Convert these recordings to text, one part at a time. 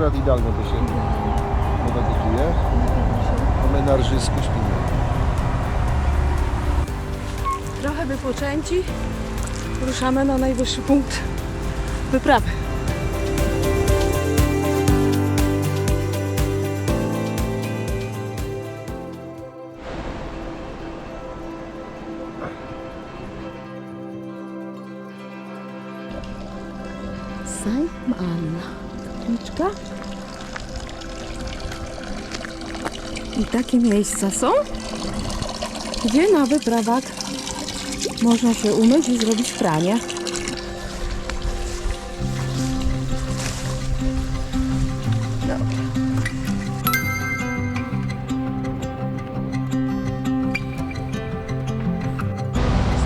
To akurat idealne do siebie. Woda gotuje. A my na rżysku śpimy. Trochę wypoczęci. Ruszamy na najwyższy punkt wyprawy. Saint Anna. Kapliczka. I takie miejsca są, gdzie na wyprawach można się umyć i zrobić pranie.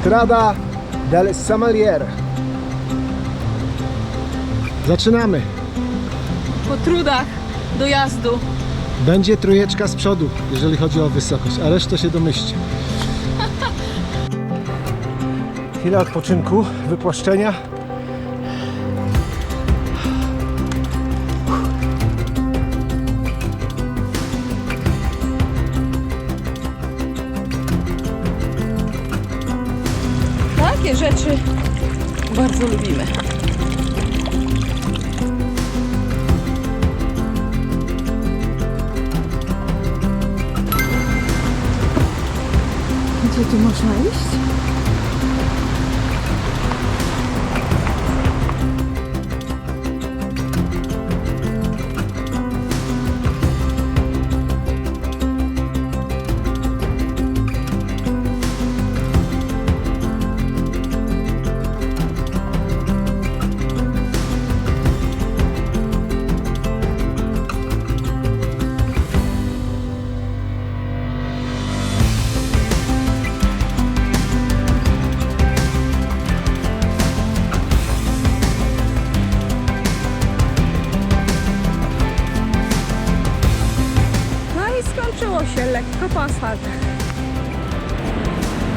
Strada del Samalier. Zaczynamy. Po trudach dojazdu Będzie trójeczka z przodu, jeżeli chodzi o wysokość, a resztę się domyślcie. Chwila odpoczynku, wypłaszczenia. takie rzeczy bardzo lubimy.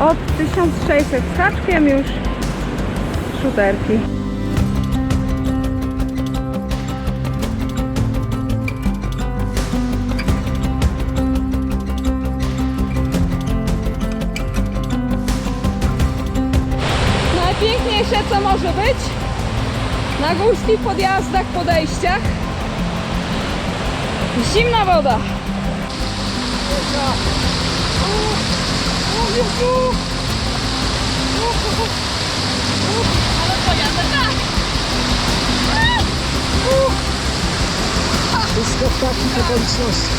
Od 1600 z haczkiem już szuterki. Najpiękniejsze co może być na górskich podjazdach, podejściach Zimna woda. Ale pojadę tak. Wszystko w takich okolicznościach.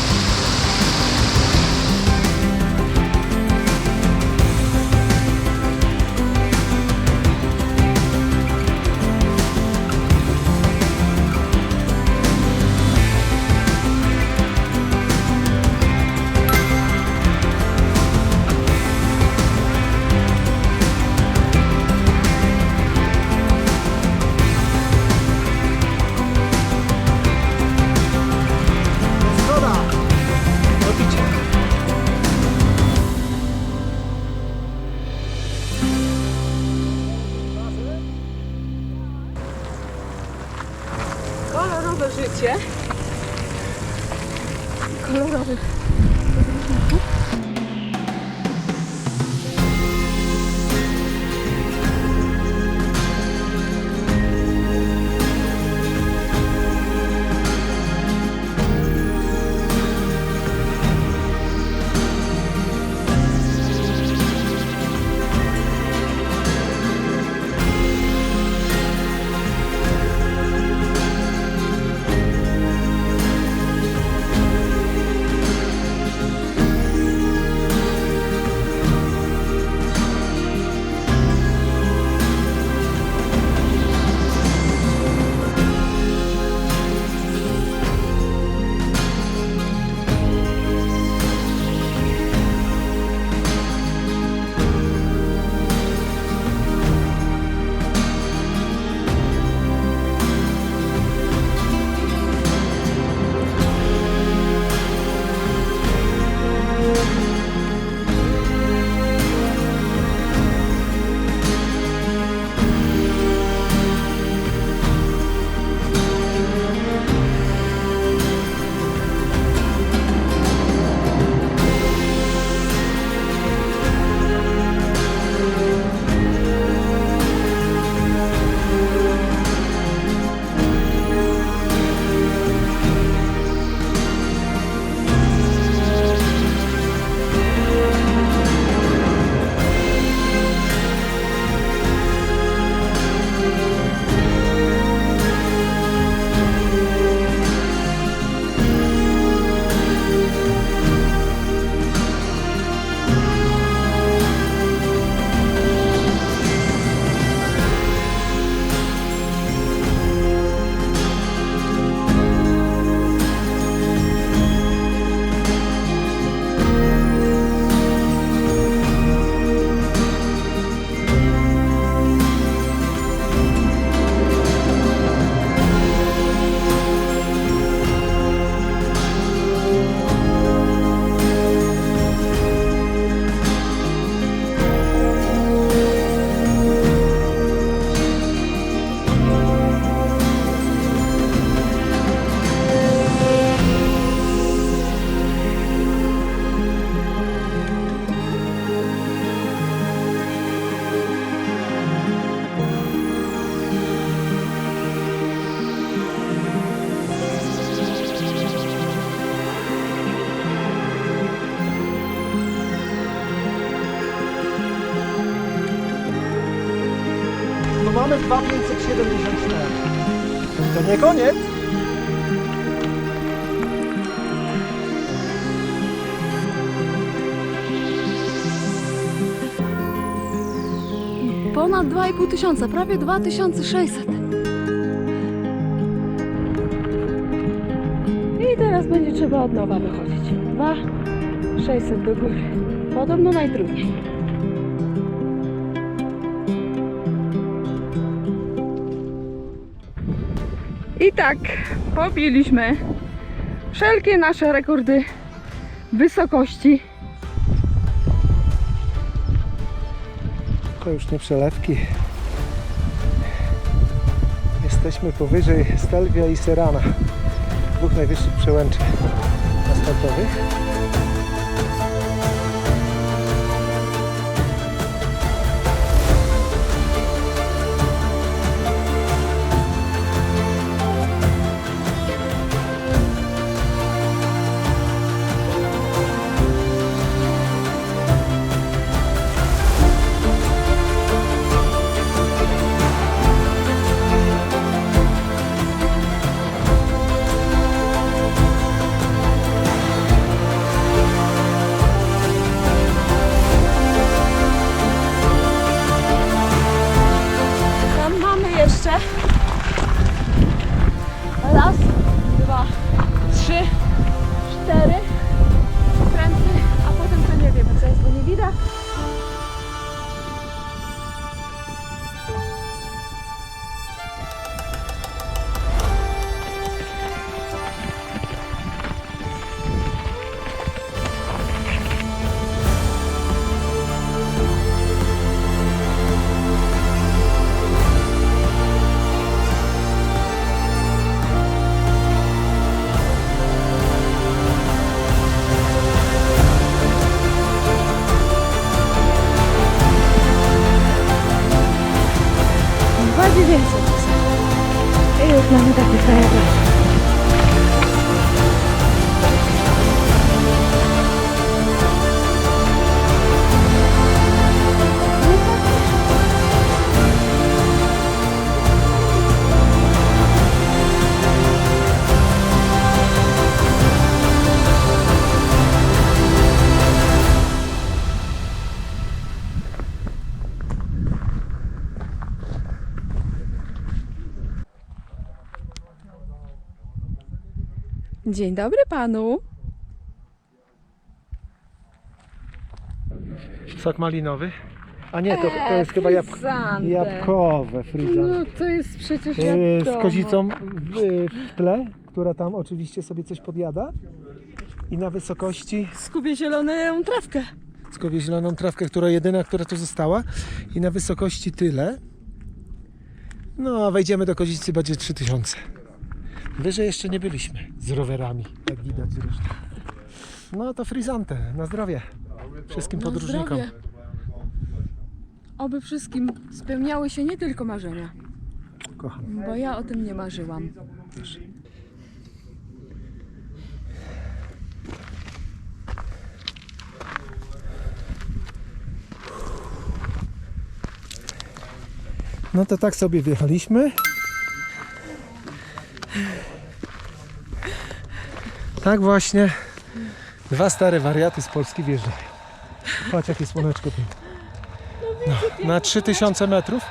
2574. To nie koniec. Ponad 2,5 tysiąca, prawie 2600. I teraz będzie trzeba od nowa wychodzić. 2,600 do góry. Podobno najtrudniej. Tak pobiliśmy wszelkie nasze rekordy wysokości. To już nie przelewki. Jesteśmy powyżej Stelvia i Serana. Dwóch najwyższych przełęczy asfaltowych. Dzień dobry panu. Sok malinowy. A nie, to, to jest chyba jabłko, fryzante. jabłkowe. No to jest przecież Yy, z kozicą w, w tle, która tam oczywiście sobie coś podjada. I na wysokości Skubię zieloną trawkę. skowię zieloną trawkę, która jedyna, która tu została. I na wysokości tyle. No, a wejdziemy do kozicy, będzie 3000. Wyżej jeszcze nie byliśmy z rowerami, jak widać zresztą. No to frizante, na zdrowie wszystkim podróżnikom. zdrowie. Oby wszystkim spełniały się nie tylko marzenia, Kocham. bo ja o tym nie marzyłam. No to tak sobie wjechaliśmy. Tak właśnie dwa stare wariaty z Polski wjeżdżają. Patrz jakie słoneczko tu. No, na 3000 metrów.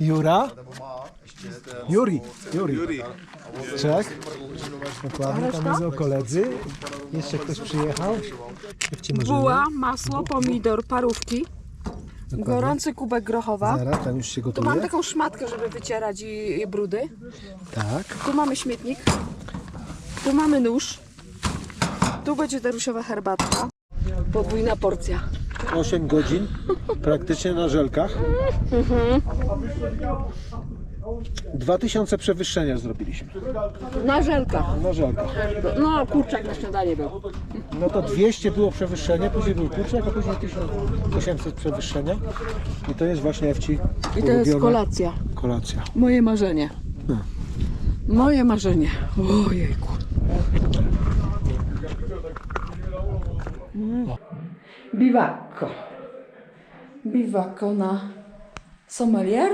Jura? Juri. Juri. Czek. Dokładnie, tam są koledzy. Jeszcze ktoś przyjechał. Buła, masło, pomidor, parówki, Dokładnie. gorący kubek grochowa. Zaraz, tam już się Tu mam taką szmatkę, żeby wycierać i, i brudy. Tak. Tu mamy śmietnik. Tu mamy nóż. Tu będzie darusiowa herbatka. Podwójna porcja. 8 godzin praktycznie na żelkach. 2000 przewyższenia zrobiliśmy. Na żelkach. Na żelkach. No, kurczak na śniadanie był. No to 200 było przewyższenie, później był kurczak, a później 1800 przewyższenia. I to jest właśnie Ewci I to jest kolacja. kolacja. Moje marzenie. No. Moje marzenie. Ojejku. Biwakko. Biwakko na sommelier.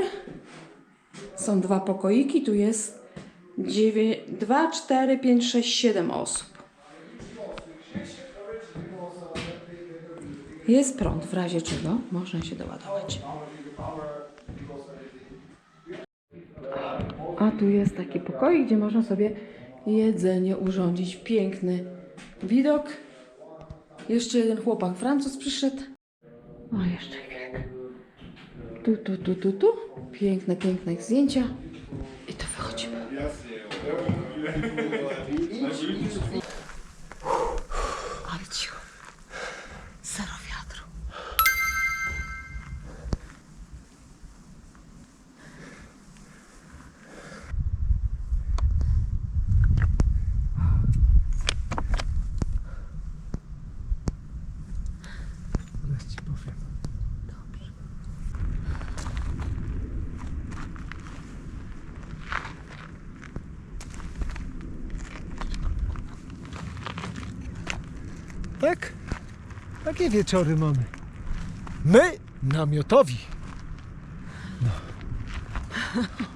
Są dwa pokoiki. Tu jest 9, 2, 4, 5, 6, 7 osób. Jest prąd, w razie czego można się doładować. A tu jest taki pokoik, gdzie można sobie jedzenie urządzić. Piękny widok. Jeszcze jeden chłopak Francuz przyszedł. O, jeszcze chwilkę. Tu, tu, tu, tu, tu. Piękne, piękne zdjęcia. I to wychodzimy. Tak? Takie wieczory mamy. My namiotowi. No.